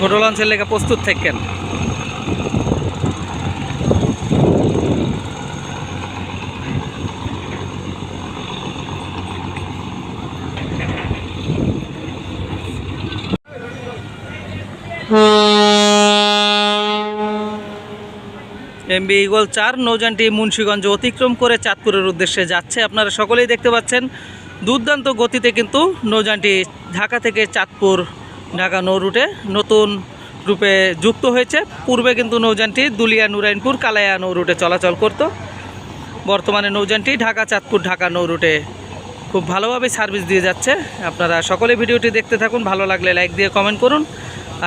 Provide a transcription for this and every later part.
ছোট লঞ্চের লেগে প্রস্তুত থাকেন। এমবি ইগল চার নৌযানটি মুন্সীগঞ্জ অতিক্রম করে চাঁদপুরের উদ্দেশ্যে যাচ্ছে। আপনারা সকলেই দেখতে পাচ্ছেন, দুর্দান্ত গতিতে কিন্তু নৌযানটি ঢাকা থেকে চাঁদপুর ঢাকা নৌ রুটে নতুন রূপে যুক্ত হয়েছে। পূর্বে কিন্তু নৌযানটি দুলিয়া নুরাইনপুর কালায়া নৌ রুটে চলাচল করত। বর্তমানে নৌযানটি ঢাকা, চাঁদপুর, ঢাকা নৌ রুটে খুব ভালোভাবে সার্ভিস দিয়ে যাচ্ছে। আপনারা সকলে ভিডিওটি দেখতে থাকুন, ভালো লাগলে লাইক দিয়ে কমেন্ট করুন।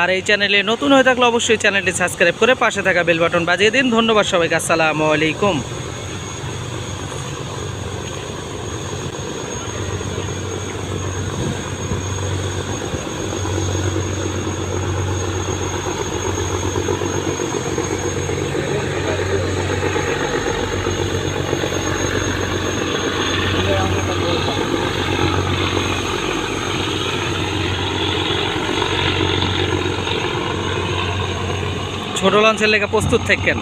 আর এই চ্যানেলে নতুন হয়ে থাকলে অবশ্যই চ্যানেলটি সাবস্ক্রাইব করে পাশে থাকা বেল বাটন বাজিয়ে দিন। ধন্যবাদ সবাইকে, আসসালামু আলাইকুম। ছোট লঞ্চের লেগে প্রস্তুত থাকেন।